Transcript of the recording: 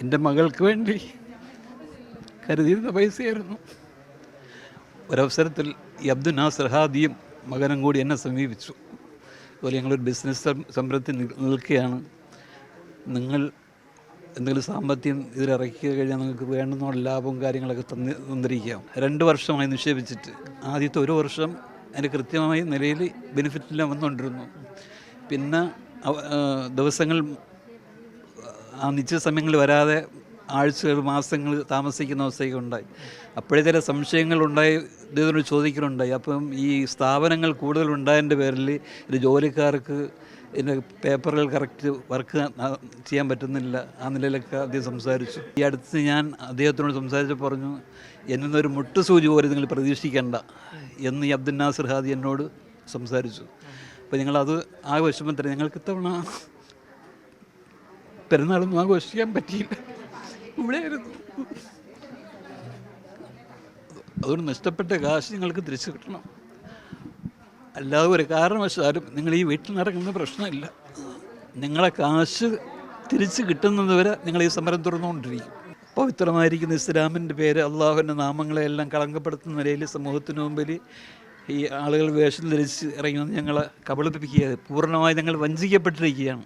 എന്റെ മകൾക്ക് വേണ്ടി കരുതിയിരുന്ന പൈസയായിരുന്നു. ഒരവസരത്തിൽ ഈ അബ്ദുൽ നാസർ ഹാദിയും മകനും കൂടി എന്നെ സമീപിച്ചു. അതുപോലെ ഞങ്ങളൊരു ബിസിനസ് സംരംഭത്തിൽ നിൽക്കുകയാണ്. നിങ്ങൾ എന്തെങ്കിലും സാമ്പത്തികം ഇതിലിറക്കി കഴിഞ്ഞാൽ നിങ്ങൾക്ക് വേണ്ടുന്ന ലാഭവും കാര്യങ്ങളൊക്കെ തന്നി തന്നിരിക്കാം. രണ്ട് വർഷമായി നിക്ഷേപിച്ചിട്ട്. ആദ്യത്തെ ഒരു വർഷം അതിന്റെ കൃത്യമായ നിലയിൽ ബെനിഫിറ്റെല്ലാം വന്നുകൊണ്ടിരുന്നു. പിന്നെ ദിവസങ്ങൾ ആ നിശ്ചിത സമയങ്ങളിൽ വരാതെ ആഴ്ചകൾ മാസങ്ങൾ താമസിക്കുന്ന അവസ്ഥയൊക്കെ ഉണ്ടായി. അപ്പോഴേ ചില സംശയങ്ങൾ ഉണ്ടായി ഇതിനോട് ചോദിക്കലുണ്ടായി. അപ്പം ഈ സ്ഥാപനങ്ങൾ കൂടുതൽ ഉണ്ടായതിന്റെ പേരിൽ ഇത് ജോലിക്കാർക്ക് ഇതിന്റെ പേപ്പറുകൾ കറക്റ്റ് വർക്ക് ചെയ്യാൻ പറ്റുന്നില്ല ആ നിലയിലൊക്കെ അദ്ദേഹം സംസാരിച്ചു. ഈ അടുത്ത് ഞാൻ അദ്ദേഹത്തിനോട് സംസാരിച്ച് പറഞ്ഞു എന്നൊരു മുട്ടുസൂചി പോലെ നിങ്ങൾ പ്രതീക്ഷിക്കേണ്ട എന്ന് ഈ അബ്ദുൽ നാസർ ഹാദി എന്നോട് സംസാരിച്ചു. അപ്പോൾ ഞങ്ങളത് ആ വിഷമത്തിൽ ഞങ്ങൾക്ക് ഇത്തവണ പെരുന്നാളൊന്നും ആഘോഷിക്കാൻ പറ്റിയില്ല. ഇവിടെയായിരുന്നു. അതുകൊണ്ട് നഷ്ടപ്പെട്ട കാശ് നിങ്ങൾക്ക് തിരിച്ചു കിട്ടണം. അല്ലാതെ ഒരു കാരണവശാലും നിങ്ങൾ ഈ വീട്ടിൽ നടക്കുന്ന പ്രശ്നമില്ല. നിങ്ങളെ കാശ് തിരിച്ച് കിട്ടുന്നത് വരെ നിങ്ങൾ ഈ സമരം തുറന്നുകൊണ്ടിരിക്കും പവിത്രമായിരിക്കുന്ന ഇസ്ലാമിന്റെ പേര് അള്ളാഹുവിന്റെ നാമങ്ങളെല്ലാം കളങ്കപ്പെടുത്തുന്ന നിലയിൽ സമൂഹത്തിന് മുമ്പിൽ ഈ ആളുകൾ വേഷം ധരിച്ച് ഇറങ്ങിയെന്ന് ഞങ്ങളെ കബളിപ്പിക്കുക പൂർണമായി ഞങ്ങൾ വഞ്ചിക്കപ്പെട്ടിരിക്കുകയാണ്.